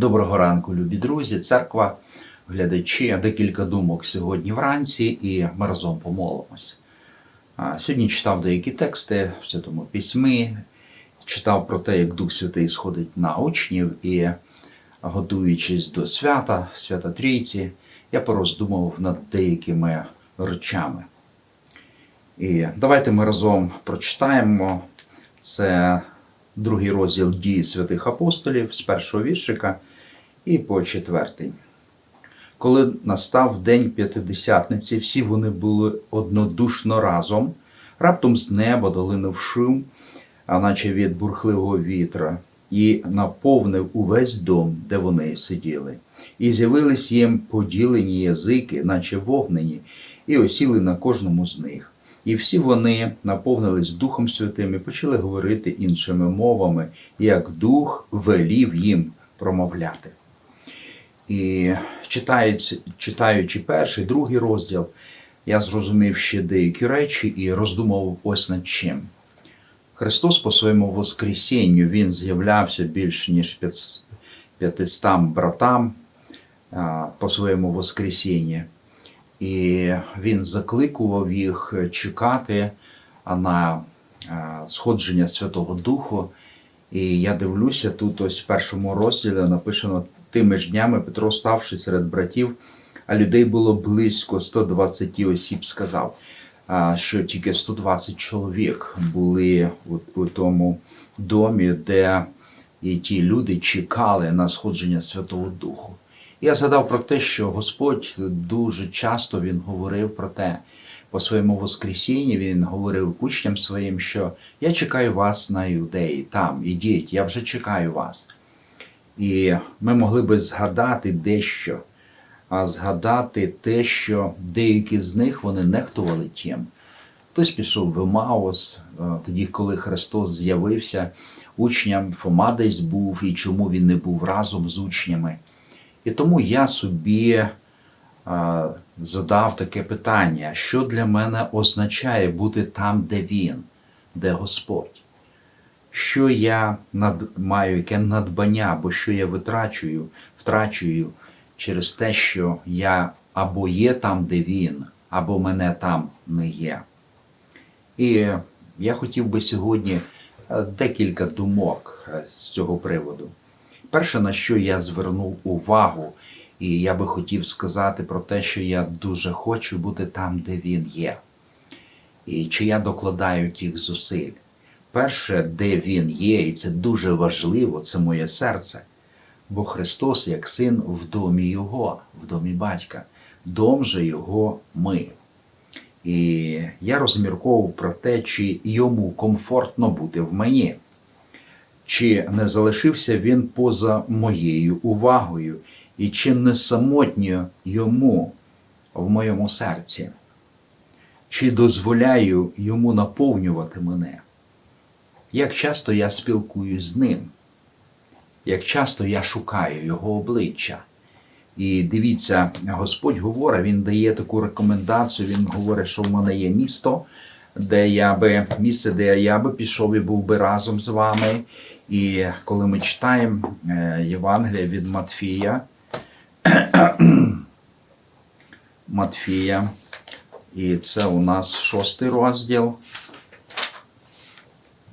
Доброго ранку, любі друзі, церква, глядачі, декілька думок сьогодні вранці, і ми разом помолимось. Сьогодні читав деякі тексти в Святому Письмі, читав про те, як Дух Святий сходить на учнів, і готуючись до свята, свята Трійці, я пороздумав над деякими речами. І давайте ми разом прочитаємо це другий розділ дії святих апостолів з першого віршика і по четвертий. Коли настав день п'ятидесятниці, всі вони були однодушно разом, раптом з неба долинув шум, а наче від бурхливого вітра, і наповнив увесь дом, де вони сиділи. І з'явились їм поділені язики, наче вогнені, і осіли на кожному з них. І всі вони наповнились Духом Святим і почали говорити іншими мовами, як Дух велів їм промовляти. І читаючи, перший, другий розділ, я зрозумів ще деякі речі і роздумав ось над чим. Христос по своєму Воскресінню Він з'являвся більш ніж 500 братам по своєму Воскресінні. І він закликував їх чекати на сходження Святого Духу. І я дивлюся, тут ось в першому розділі написано тими ж днями Петро, ставши серед братів, а людей було близько 120 осіб, сказав, що тільки 120 чоловік були у, тому домі, де і ті люди чекали на сходження Святого Духу. Я згадав про те, що Господь дуже часто він говорив про те, по своєму Воскресінні він говорив учням своїм, що я чекаю вас на юдеї, там, ідіть, я вже чекаю вас. І ми могли би згадати дещо, а згадати те, що деякі з них вони нехтували тим. Хтось пішов в Емаус, тоді, коли Христос з'явився, учням Фома десь був, і чому він не був разом з учнями. І тому я собі задав таке питання, що для мене означає бути там, де він, де Господь? Що я над, маю, яке надбання, або що я витрачую, втрачую через те, що я або є там, де він, або мене там не є. І я хотів би сьогодні е, декілька думок е, з цього приводу. Перше, на що я звернув увагу, і я би хотів сказати про те, що я дуже хочу бути там, де він є. І чи я докладаю тих зусиль. Перше, де він є, і це дуже важливо, це моє серце. Бо Христос, як син, в домі Його, в домі батька, дом же Його ми. І я розмірковував про те, чи йому комфортно бути в мені чи не залишився він поза моєю увагою, і чи не самотньо йому в моєму серці, чи дозволяю йому наповнювати мене? Як часто я спілкуюсь з ним, як часто я шукаю його обличчя. І дивіться, Господь говорить, Він дає таку рекомендацію, Він говорить, що в мене є місто, де я би місце, де я би пішов і був би разом з вами. І коли ми читаємо е, Євангелія від Матфія, Матфія, і це у нас шостий розділ.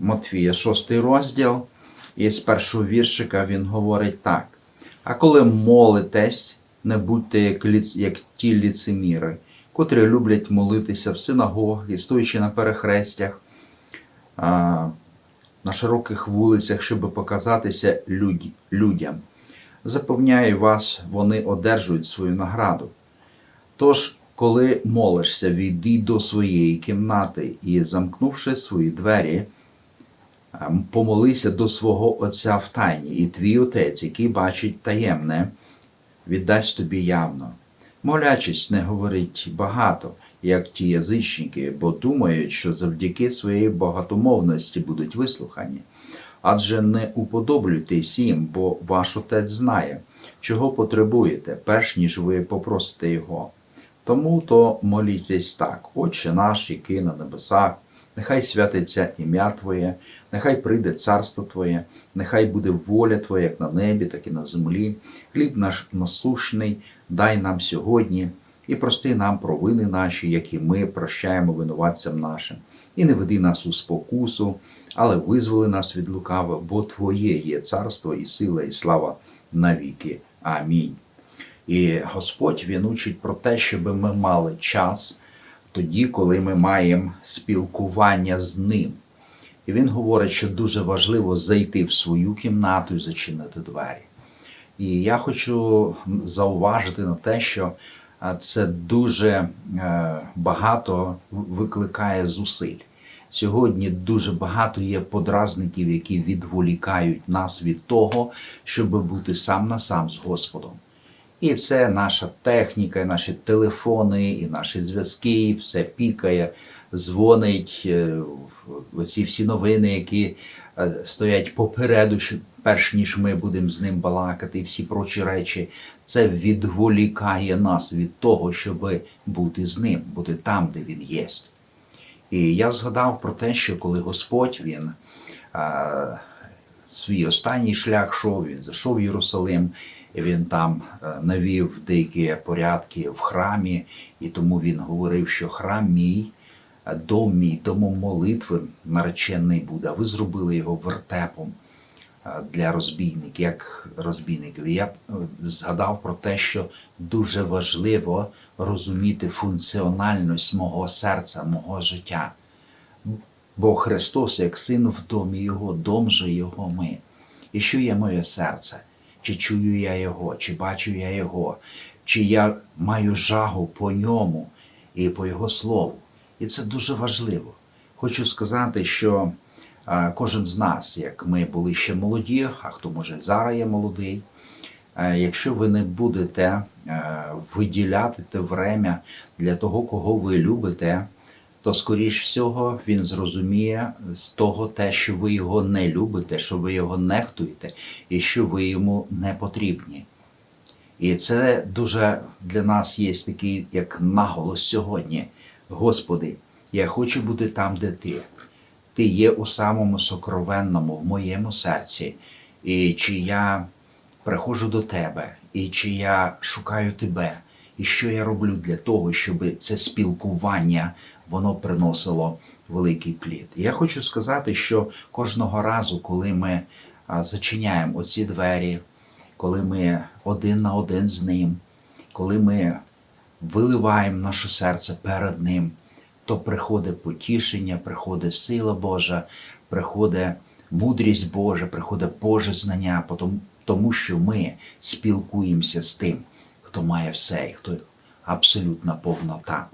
Матфія, шостий розділ, і з першого віршика він говорить так. А коли молитесь, не будьте як, як ті ліцеміри, котрі люблять молитися в синагогах і стоячи на перехрестях на широких вулицях, щоб показатися люд... людям. Запевняю вас, вони одержують свою награду. Тож, коли молишся, війди до своєї кімнати і, замкнувши свої двері, помолися до свого Отця в тайні, і твій Отець, який бачить таємне, віддасть тобі явно. Молячись, не говорить багато як ті язичники, бо думають, що завдяки своєї багатомовності будуть вислухані. Адже не уподоблюйтесь їм, бо ваш отець знає, чого потребуєте, перш ніж ви попросите його. Тому то молітесь так, Отче наш, який на небесах, Нехай святиться ім'я Твоє, нехай прийде царство Твоє, нехай буде воля Твоя як на небі, так і на землі. Хліб наш насущний, дай нам сьогодні і прости нам провини наші, які ми прощаємо винуватцям нашим. І не веди нас у спокусу, але визволи нас від лукави, бо Твоє є царство і сила, і слава навіки. Амінь. І Господь він учить про те, щоб ми мали час тоді, коли ми маємо спілкування з ним. І він говорить, що дуже важливо зайти в свою кімнату і зачинити двері. І я хочу зауважити на те, що це дуже е, багато викликає зусиль. Сьогодні дуже багато є подразників, які відволікають нас від того, щоб бути сам на сам з Господом. І це наша техніка, і наші телефони, і наші зв'язки, і все пікає, дзвонить, е, оці всі новини, які е, стоять попереду, перш ніж ми будемо з ним балакати, і всі прочі речі, це відволікає нас від того, щоб бути з ним, бути там, де він є. І я згадав про те, що коли Господь він свій останній шлях йшов, він зайшов в Єрусалим, він там е, навів деякі порядки в храмі, і тому він говорив, що храм мій, е, дом мій, домом молитви наречений буде, ви зробили його вертепом е, для розбійників, як розбійників. Я згадав про те, що дуже важливо розуміти функціональність мого серця, мого життя. Бо Христос, як син в домі Його, дом же Його ми. І що є моє серце? Чи чую я Його, чи бачу я Його, чи я маю жагу по ньому і по Його слову. І це дуже важливо. Хочу сказати, що кожен з нас, як ми були ще молоді, а хто може зараз є молодий, якщо ви не будете виділяти те время для того, кого ви любите, то скоріш всього він зрозуміє з того те, що ви його не любите, що ви його нехтуєте і що ви йому не потрібні. І це дуже для нас є такий як наголос сьогодні. Господи, я хочу бути там, де ти. Ти є у самому сокровенному в моєму серці, і чи я приходжу до тебе, і чи я шукаю тебе, і що я роблю для того, щоб це спілкування воно приносило великий плід. І я хочу сказати, що кожного разу, коли ми зачиняємо оці двері, коли ми один на один з ним, коли ми виливаємо наше серце перед ним, то приходить потішення, приходить сила Божа, приходить мудрість Божа, приходить Боже знання, тому що ми спілкуємося з тим, хто має все, і хто абсолютна повнота.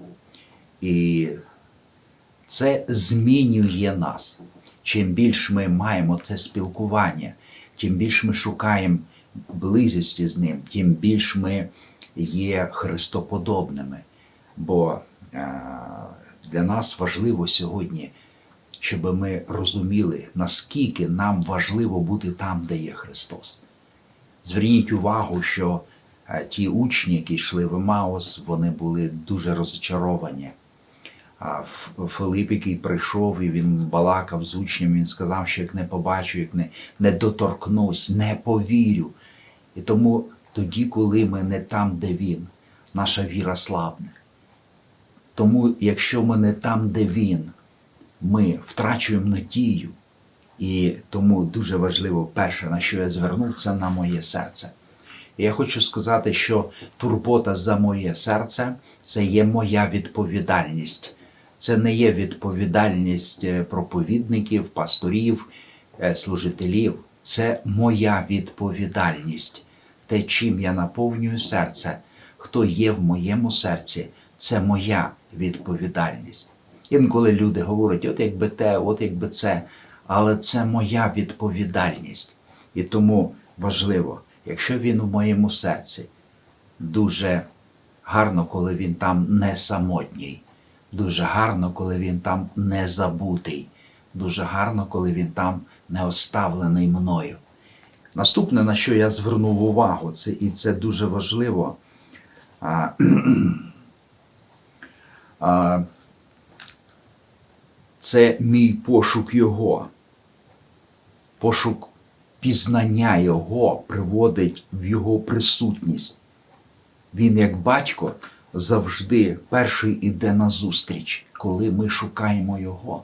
І це змінює нас. Чим більш ми маємо це спілкування, чим більш ми шукаємо близості з ним, тим більш ми є христоподобними. Бо е, для нас важливо сьогодні, щоб ми розуміли, наскільки нам важливо бути там, де є Христос. Зверніть увагу, що е, ті учні, які йшли в Емаус, вони були дуже розчаровані. Филип, який прийшов і він балакав з учнем, він сказав, що як не побачу, як не, не доторкнусь, не повірю. І тому тоді, коли ми не там, де він, наша віра слабне. Тому, якщо ми не там, де він, ми втрачуємо надію. І тому дуже важливо, перше, на що я звернув, це на моє серце. І я хочу сказати, що турбота за моє серце це є моя відповідальність. Це не є відповідальність е, проповідників, пасторів, е, служителів. Це моя відповідальність. Те, чим я наповнюю серце, хто є в моєму серці, це моя відповідальність. Інколи люди говорять, от якби те, от якби це, але це моя відповідальність. І тому важливо, якщо він у моєму серці, дуже гарно, коли він там не самотній, дуже гарно, коли він там не забутий, дуже гарно, коли він там не оставлений мною. Наступне, на що я звернув увагу, це, і це дуже важливо. А, а, це мій пошук Його. Пошук пізнання Його приводить в Його присутність. Він, як батько, завжди перший іде на зустріч, коли ми шукаємо Його.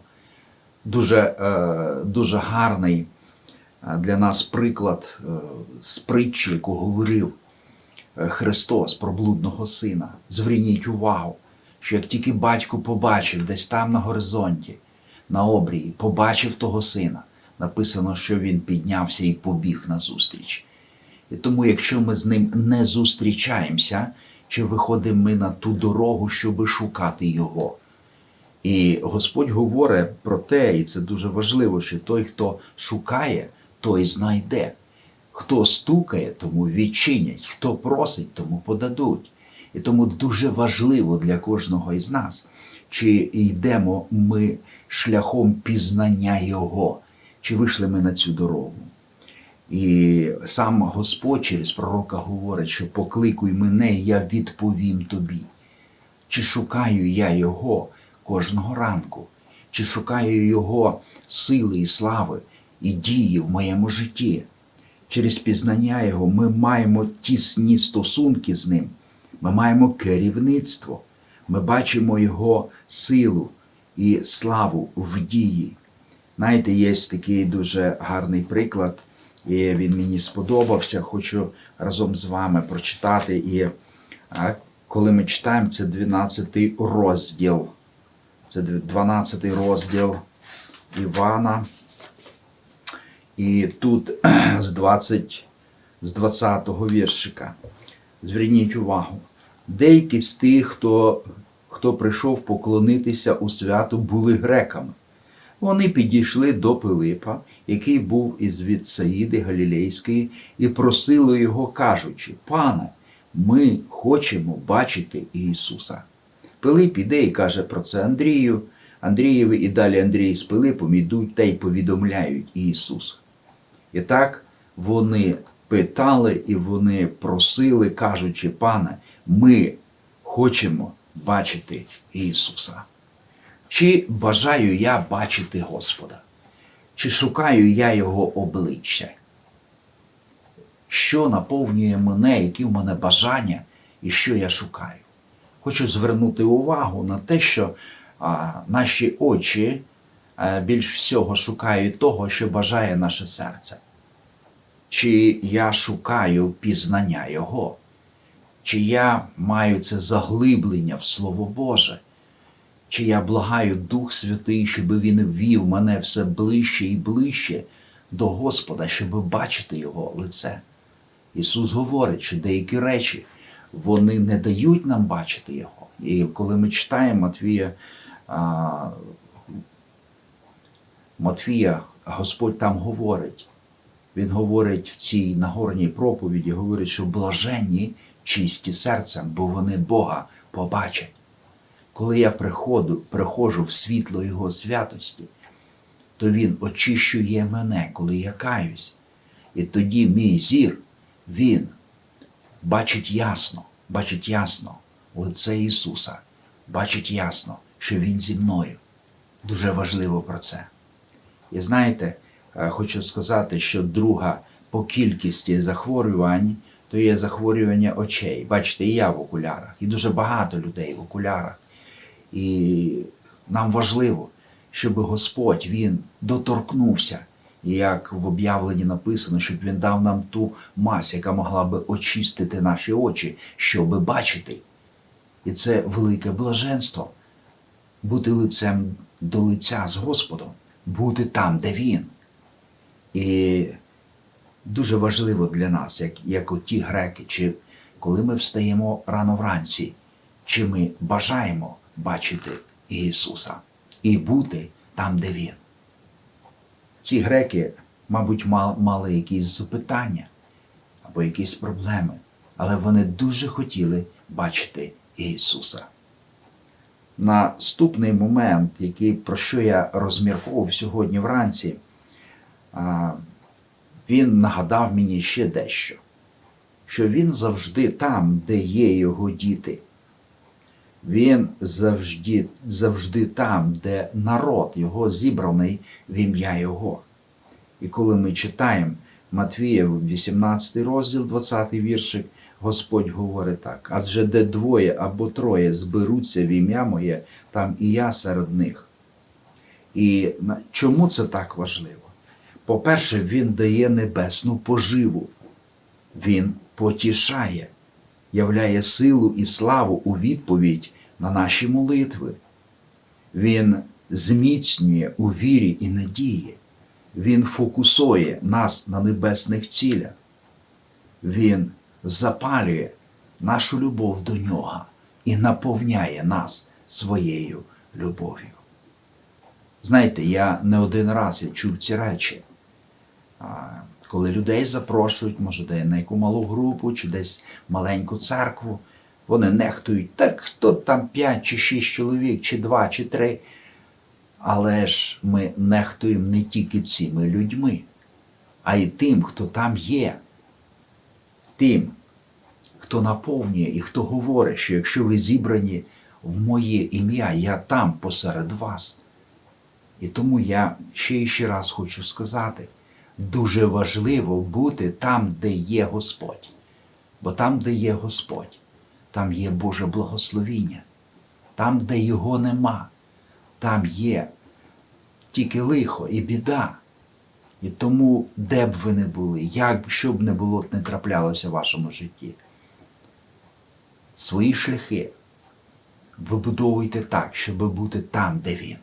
Дуже, е, дуже гарний е, для нас приклад е, з притчі, яку говорив Христос про блудного сина. Зверніть увагу, що як тільки батько побачив десь там на горизонті, на обрії, побачив того сина, написано, що він піднявся і побіг на зустріч. І тому, якщо ми з ним не зустрічаємося, чи виходимо ми на ту дорогу, щоб шукати його. І Господь говорить про те, і це дуже важливо, що той, хто шукає, той знайде. Хто стукає, тому відчинять, хто просить, тому подадуть. І тому дуже важливо для кожного із нас, чи йдемо ми шляхом пізнання Його, чи вийшли ми на цю дорогу. І сам Господь через пророка говорить, що покликуй мене, я відповім тобі. Чи шукаю я Його кожного ранку, чи шукаю Його сили і слави і дії в моєму житті. Через пізнання Його ми маємо тісні стосунки з Ним, ми маємо керівництво, ми бачимо Його силу і славу в дії. Знаєте, є такий дуже гарний приклад, і він мені сподобався. Хочу разом з вами прочитати. І коли ми читаємо, це 12 розділ. Це 12 розділ Івана. І тут з 20, з 20-го віршика. Зверніть увагу. Деякі з тих, хто, хто прийшов поклонитися у свято, були греками. Вони підійшли до Пилипа, який був із Вітсаїди Галілейської, і просили його, кажучи: Пане, ми хочемо бачити Ісуса. Пилип іде і каже про це Андрію. Андрієві і далі Андрій з Пилипом ідуть та й повідомляють Ісуса. І так вони питали і вони просили, кажучи, пане, ми хочемо бачити Ісуса. Чи бажаю я бачити Господа? Чи шукаю я Його обличчя? Що наповнює мене, які в мене бажання і що я шукаю? Хочу звернути увагу на те, що а, наші очі а, більш всього шукають того, що бажає наше серце. Чи я шукаю пізнання Його, чи я маю це заглиблення в Слово Боже, чи я благаю Дух Святий, щоб Він ввів мене все ближче і ближче до Господа, щоб бачити Його лице. Ісус говорить, що деякі речі вони не дають нам бачити Його. І коли ми читаємо Матвія, а, Матвія, Господь там говорить, Він говорить в цій нагорній проповіді, говорить, що блаженні чисті серцем, бо вони Бога побачать. Коли я приходу, приходжу в світло Його святості, то Він очищує мене, коли я каюсь. І тоді мій зір, Він бачить ясно, бачить ясно лице Ісуса, бачить ясно, що Він зі мною. Дуже важливо про це. І знаєте, е, хочу сказати, що друга по кількості захворювань то є захворювання очей. Бачите, і я в окулярах, і дуже багато людей в окулярах. І нам важливо, щоб Господь Він доторкнувся, як в об'явленні написано, щоб Він дав нам ту мазь, яка могла би очистити наші очі, щоб бачити. І це велике блаженство бути лицем до лиця з Господом, бути там, де Він. І дуже важливо для нас, як, як оті греки, чи коли ми встаємо рано вранці, чи ми бажаємо бачити Ісуса і бути там, де Він. Ці греки, мабуть, мали якісь запитання або якісь проблеми, але вони дуже хотіли бачити Ісуса. Наступний момент, який, про що я розмірковував сьогодні вранці, він нагадав мені ще дещо, що він завжди там, де є його діти. Він завжди, завжди там, де народ його зібраний в ім'я Його. І коли ми читаємо Матвія, 18 розділ, 20 віршик, Господь говорить так: адже де двоє або троє зберуться в ім'я моє, там і я серед них. І чому це так важливо? По-перше, Він дає небесну поживу, Він потішає, являє силу і славу у відповідь на наші молитви. Він зміцнює у вірі і надії. Він фокусує нас на небесних цілях. Він запалює нашу любов до нього і наповняє нас своєю любов'ю. Знаєте, я не один раз я чув ці речі. Коли людей запрошують, може, де на яку малу групу чи десь маленьку церкву, вони нехтують, так хто там п'ять чи шість чоловік, чи два, чи три. Але ж ми нехтуємо не тільки цими людьми, а й тим, хто там є. Тим, хто наповнює і хто говорить, що якщо ви зібрані в моє ім'я, я там посеред вас. І тому я ще і ще раз хочу сказати: дуже важливо бути там, де є Господь. Бо там, де є Господь, там є Боже благословіння. Там, де його нема, там є тільки лихо і біда. І тому, де б ви не були, як що б не було не траплялося в вашому житті, свої шляхи вибудовуйте так, щоб бути там, де Він.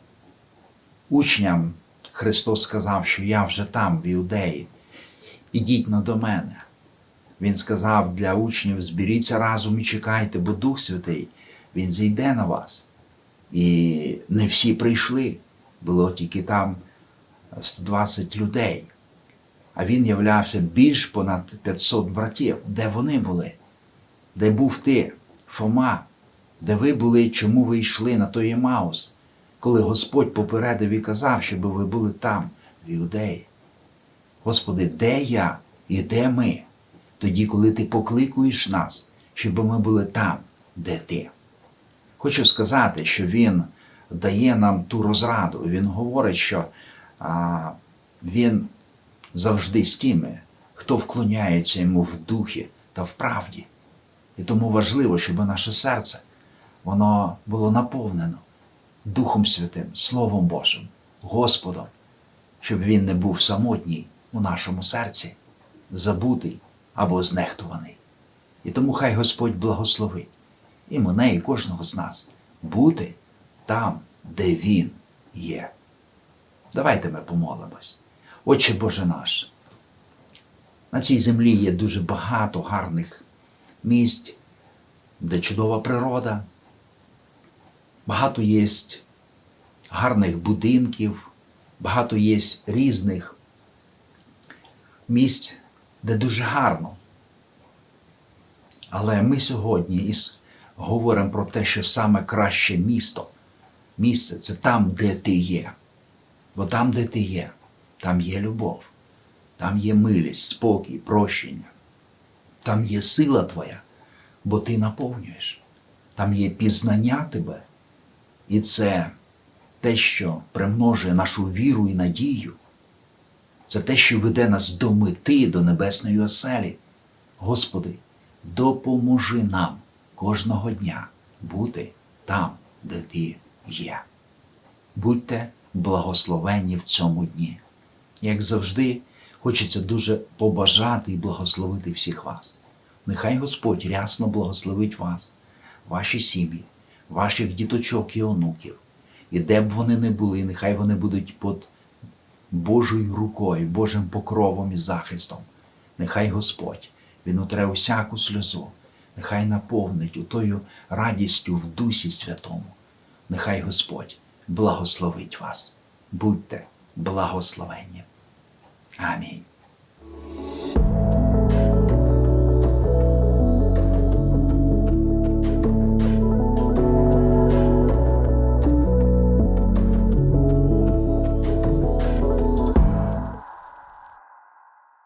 Учням Христос сказав, що я вже там, в Іудеї. Підіть но до мене. Він сказав для учнів: зберіться разом і чекайте, бо Дух Святий, Він зійде на вас. І не всі прийшли. Було тільки там 120 людей. А він являвся більш понад 500 братів. Де вони були? Де був ти, Фома? Де ви були, чому ви йшли на той Емаус, коли Господь попередив і казав, щоб ви були там, в Іудеї? Господи, де я і де ми? Тоді, коли ти покликуєш нас, щоб ми були там, де ти. Хочу сказати, що Він дає нам ту розраду. Він говорить, що а, Він завжди з тими, хто вклоняється йому в духі та в правді. І тому важливо, щоб наше серце воно було наповнено Духом Святим, Словом Божим, Господом, щоб він не був самотній у нашому серці, забутий або знехтуваний. І тому хай Господь благословить і мене, і кожного з нас бути там, де Він є. Давайте ми помолимось. Отче Боже наш, на цій землі є дуже багато гарних місць, де чудова природа, багато є гарних будинків, багато є різних місць, де дуже гарно. Але ми сьогодні із говоримо про те, що саме краще місто, місце це там, де ти є. Бо там, де ти є, там є любов, там є милість, спокій, прощення, там є сила твоя, бо ти наповнюєш, там є пізнання тебе. І це те, що примножує нашу віру і надію. Це те, що веде нас до мети, до небесної оселі. Господи, допоможи нам кожного дня бути там, де Ти є. Будьте благословенні в цьому дні. Як завжди, хочеться дуже побажати і благословити всіх вас. Нехай Господь рясно благословить вас, ваші сім'ї, ваших діточок і онуків. І де б вони не були, нехай вони будуть під Божою рукою, Божим покровом і захистом. Нехай Господь Він утре усяку сльозу, нехай наповнить отою радістю в Дусі Святому. Нехай Господь благословить вас. Будьте благословенні. Амінь.